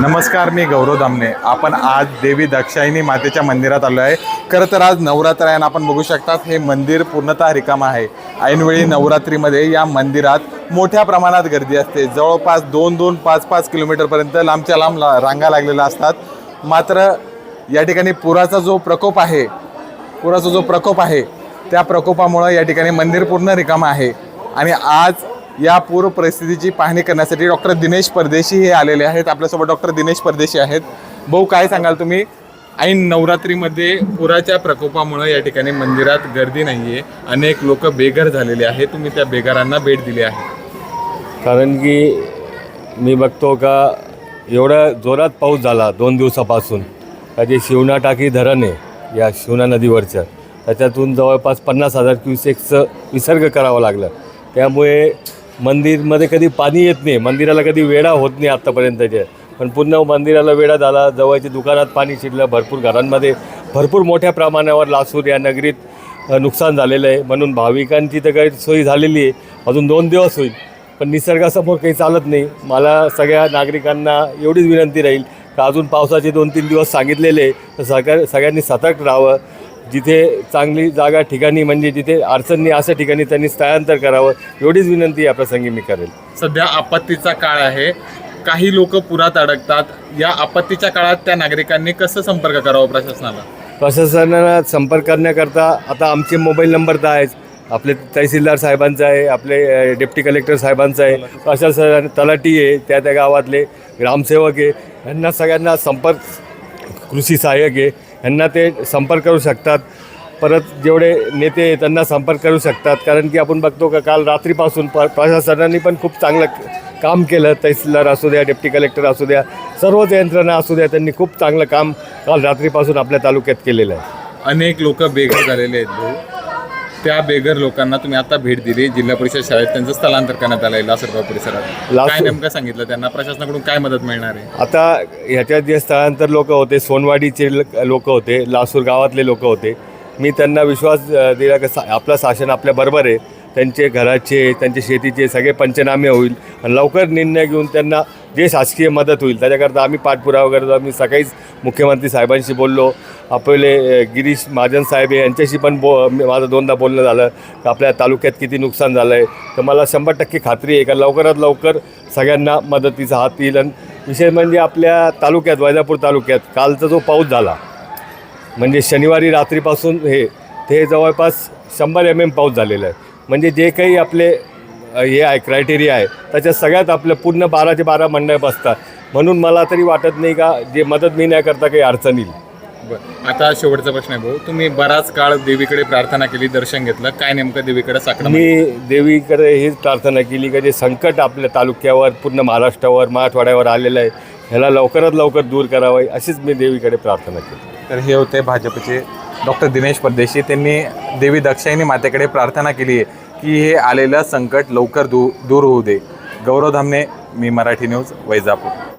नमस्कार मी गौरव दामने आपण आज देवी दक्षायनी मातेच्या मंदिरात आलो आहे. खरं तर आज नवरात्र आहे आणि आपण बघू शकतात हे मंदिर पूर्णतः रिकामा आहे. ऐनवेळी नवरात्रीमध्ये या मंदिरात मोठ्या प्रमाणात गर्दी असते. जवळपास दोन दोन पाच पाच किलोमीटरपर्यंत लांबच्या लांब ला रांगा लागलेल्या असतात. मात्र या ठिकाणी पुराचा जो प्रकोप आहे पुराचा जो प्रकोप आहे त्या प्रकोपामुळं या ठिकाणी मंदिर पूर्ण रिकामं आहे. आणि आज या पूर परिस्थितीची पाहणी करण्यासाठी डॉक्टर दिनेश परदेशी हे आलेले आहेत. आपल्यासोबत डॉक्टर दिनेश परदेशी आहेत. भाऊ काय सांगाल तुम्ही? ऐन नवरात्रीमध्ये पुराच्या प्रकोपामुळं या ठिकाणी मंदिरात गर्दी नाही आहे अनेक लोक बेघर झालेले आहेत. तुम्ही त्या बेघरांना भेट दिली आहे. कारण की मी बघतो का एवढा जोरात पाऊस झाला दोन दिवसापासून. का जे शिवना टाकी धरण आहे या शिवना नदीवरचं त्याच्यातून जवळपास पन्नास हजार क्युसेक्सचं विसर्ग करावा लागलं. त्यामुळे मंदिरमध्ये कधी पाणी येत नाही मंदिराला कधी वेढा होत नाही आत्तापर्यंतच्या पण पुन्हा मंदिराला वेढा झाला जवळच्या दुकानात पाणी शिरलं भरपूर घरांमध्ये भरपूर मोठ्या प्रमाणावर लासूर या नगरीत नुकसान झालेलं आहे. म्हणून भाविकांची तर काही सोय झालेली आहे. अजून दोन दिवस होईल. पण निसर्गासमोर काही चालत नाही. मला सगळ्या नागरिकांना एवढीच विनंती राहील का अजून पावसाचे दोन तीन दिवस सांगितलेले आहे, तर सगळ्या सगळ्यांनी सतर्क राहावं. जिथे चांगली जागा ठिकाणी म्हणजे जिथे अडचण अशा ठिकाणी त्यांनी स्थळांतर करावं एवढीच विनंती या प्रसंगी मी करेल. सध्या आपत्तीचा काळ आहे. काही लोक पुरात अडकतात. या आपत्तीच्या काळात त्या नागरिकांनी कसं संपर्क करावा प्रशासनाला? प्रशासनाला संपर्क करण्याकरता आता आमचे मोबाईल नंबर तर आहेच. आपले तहसीलदार साहेबांचा आहे आपले डेप्टी कलेक्टर साहेबांचा आहे प्रशासन तलाठी आहे त्या त्या गावातले ग्रामसेवक आहे. यांना सगळ्यांना संपर्क कृषी सहाय्यक आहे. ह्यांना ते संपर्क करू शकतात. परत जेवढे नेते त्यांना संपर्क करू शकतात. कारण की आपण बघतो का काल रात्रीपासून प प्रशासनाने पण खूप चांगलं काम केलं. तहसीलदार असू द्या डेप्टी कलेक्टर असू द्या सर्वच यंत्रणा असू द्या त्यांनी खूप चांगलं काम काल रात्रीपासून आपल्या तालुक्यात केलेलं आहे. अनेक लोक बेघर झालेले आहेत भाऊ. त्या बेघर लोकांना तुम्ही आता भेट दिली. जिल्हा परिषद शाळेत त्यांचं स्थलांतर करण्यात आलं आहे लासरगाव परिसरात. लासूर- काय नेमकं सांगितलं? त्यांना प्रशासनाकडून काय मदत मिळणार आहे? आता ह्याच्यात जे स्थळांतर लोक होते सोनवाडीचे लोक होते लासूर गावातले लोक होते मी त्यांना विश्वास अ, दिला की सा आपलं शासन आपल्या बरोबर आहे. त्यांचे घराचे त्यांचे शेतीचे सगळे पंचनामे होईल. आणि लवकर निर्णय घेऊन त्यांना जे शासकीय मदत होईल. त्याच्याकरता आम्ही पाठपुरावा वगैरे आम्ही सकाळीच मुख्यमंत्री साहेबांशी बोललो. आपले गिरीश महाजन साहेब यांच्याशी पण बो माझं दोनदा बोलणं झालं. की आपल्या तालुक्यात किती नुकसान झालं आहे तर मला शंभर टक्के खात्री आहे का? लवकरात लवकर सगळ्यांना मदतीचा हात येईल. आणि विशेष म्हणजे आपल्या तालुक्यात वैजापूर तालुक्यात कालचा जो पाऊस झाला म्हणजे शनिवारी रात्रीपासून हे ते जवळपास शंभर एम एम पाऊस झालेला आहे. म्हणजे जे काही आपले हे आहे क्रायटेरिया आहे. त्याच्यात सगळ्यात आपलं पूर्ण बाराचे बारा मंडळ बसतात म्हणून मला तरी वाटत नाही का जे मदत मिळण्याकरता काही अडचण येईल. बरं. आता शेवटचा प्रश्न आहे भाऊ. तुम्ही बराच काळ देवीकडे प्रार्थना केली दर्शन घेतलं. काय नेमकं देवीकडे साकडं मी देवीकडे हीच प्रार्थना केली का जे संकट आपल्या तालुक्यावर पूर्ण महाराष्ट्रावर मराठवाड्यावर आलेलं आहे ह्याला लवकरात लवकर दूर करावं अशीच मी देवीकडे प्रार्थना केली. तर हे होते भाजपचे डॉक्टर दिनेश परदेशी. त्यांनी देवी दक्षायनी मातेकडे प्रार्थना केली. आहे की हे आलेलं संकट लवकर दू दूर होऊ दे. गौरव धामणे मी मराठी न्यूज वैजापूर.